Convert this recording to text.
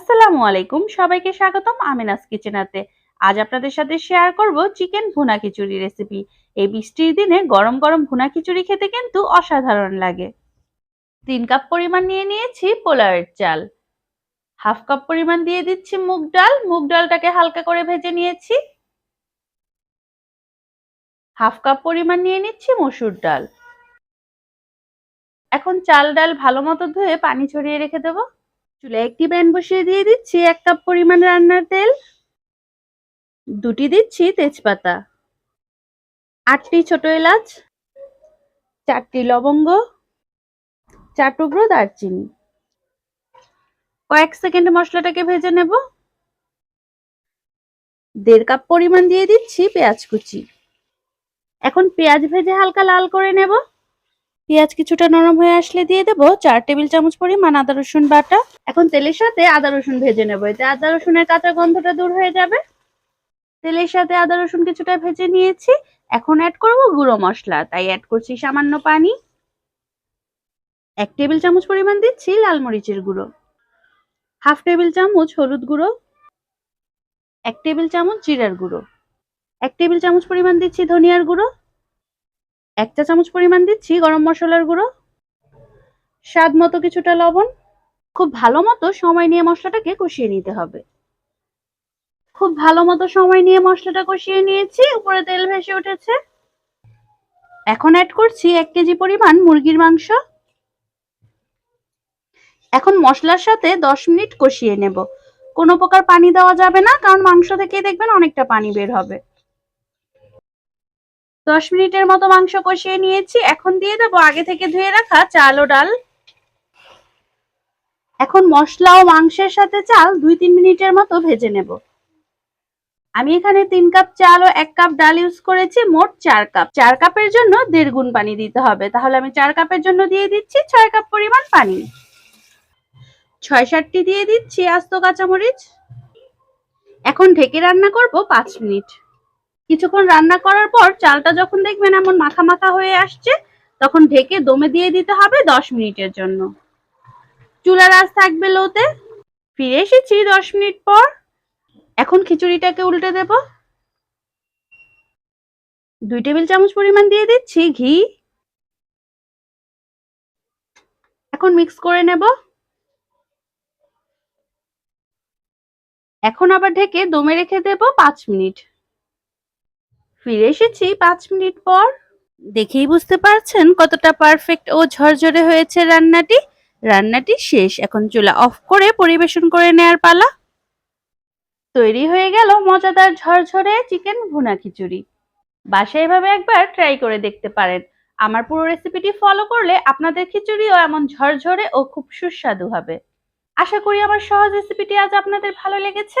আসসালামু আলাইকুম। সবাইকে স্বাগতম আমিনাস কিচেনাতে আজ আপনাদের সাথে শেয়ার করব চিকেন ভুনা খিচুড়ি রেসিপি এই বৃষ্টির দিনে গরম গরম ভুনা খিচুড়ি খেতে কিন্তু অসাধারণ লাগে। তিন কাপ পরিমাণ নিয়ে নিয়েছি পোলাওয়ের চাল। হাফ কাপ পরিমাণ দিয়ে দিচ্ছি মুগ ডাল। মুগ ডালটাকে হালকা করে ভেজে নিয়েছি। হাফ কাপ পরিমাণ নিয়ে নিচ্ছি মসুর ডাল। এখন চাল ডাল ভালো মতো ধুয়ে পানি ছড়িয়ে রেখে দেবো। চুলায় একটি প্যান বসিয়ে দিয়ে দিচ্ছি এক কাপ পরিমাণ রান্নার তেল। দুটি দিচ্ছি তেজপাতা। আটটি ছোট এলাচ। চারটি লবঙ্গ। চার টুকরো দারচিনি। কয়েক সেকেন্ড মশলাটাকে ভেজে নেব। দেড় কাপ পরিমাণ দিয়ে দিচ্ছি পেঁয়াজ কুচি। এখন পেঁয়াজ ভেজে হালকা লাল করে নেব। পেঁয়াজ কিছুটা নরম হয়ে আসলে দিয়ে দেবো। চার টেবিল চামচ পরিমাণ আদা, রসুন বাটা। এখন তেলের সাথে আদা, রসুন ভেজে নেব। এতে আদা, রসুনের কাঁচা গন্ধটা দূর হয়ে যাবে। তেলের সাথে আদা, রসুন কিছুটা ভেজে নিয়েছি। এখন অ্যাড করব গুঁড়ো মশলা। তাই অ্যাড করছি সামান্য পানি। এক টেবিল চামচ পরিমাণ দিচ্ছি লাল মরিচের গুঁড়ো। হাফ টেবিল চামচ হলুদ গুঁড়ো। এক টেবিল চামচ জিরার গুঁড়ো। এক টেবিল চামচ পরিমাণ দিচ্ছি ধনিয়ার গুঁড়ো। এক চা চামচ পরিমাণ দিচ্ছি গরম মশলার গুঁড়ো, স্বাদ মতো কিছুটা লবণ, খুব ভালো মতো সময় নিয়ে মশলাটাকে কষিয়ে নিতে হবে। খুব ভালো মতো সময় নিয়ে মশলাটা কষিয়ে নিয়েছি, উপরে তেল ভেসে উঠেছে। এখন অ্যাড করছি এক কেজি পরিমাণ মুরগির মাংস। এখন মশলার সাথে দশ মিনিট কষিয়ে নেব। কোনো প্রকার পানি দেওয়া যাবে না, কারণ মাংস থেকে দেখবেন অনেকটা পানি বের হবে। দশ মিনিটের মতো মাংস কষিয়ে নিয়েছি। এখন দিয়ে দেবো আগে থেকে ধুয়ে রাখা চাল ও ডাল। এখন মশলা ও মাংসের সাথে চাল দুই তিন মিনিটের মতো ভেজে নেব। আমি এখানে তিন কাপ চাল ও এক কাপ ডাল ইউজ করেছি, মোট চার কাপ। চার কাপের জন্য দেড় গুণ পানি দিতে হবে। তাহলে আমি চার কাপের জন্য দিয়ে দিচ্ছি ছয় কাপ পরিমাণ পানি। ছয় সাতটি দিয়ে দিচ্ছি আস্ত কাঁচামরিচ। এখন ঢেকে রান্না করব পাঁচ মিনিট। কিছুক্ষণ রান্না করার পর চালটা যখন দেখবেন এমন মাখা মাখা হয়ে আসছে, তখন ঢেকে দমে দিয়ে দিতে হবে দশ মিনিটের জন্য। চুলার আঁচ থাকবে লোতে। ফিরে এসেছি দশ মিনিট পর। এখন খিচুড়িটাকে উল্টে দেব। দুই টেবিল চামচ পরিমাণ দিয়ে দিচ্ছি ঘি। এখন মিক্স করে নেব। এখন আবার ঢেকে দমে রেখে দেব পাঁচ মিনিট। ফিরে এসেছি পাঁচ মিনিট পর। দেখেই বুঝতে পারছেন কতটা পারফেক্ট ও ঝরঝরে হয়েছে রান্নাটি। রান্নাটি শেষ, এখন চুলা অফ করে পরিবেশন করে নেয়ার পালা। তৈরি হয়ে গেল মজাদার ঝরঝরে চিকেন ভুনা খিচুড়ি। বাসায় এভাবে একবার ট্রাই করে দেখতে পারেন। আমার পুরো রেসিপিটি ফলো করলে আপনাদের খিচুড়িও এমন ঝরঝরে ও খুব সুস্বাদু হবে। আশা করি আমার সহজ রেসিপিটি আজ আপনাদের ভালো লেগেছে।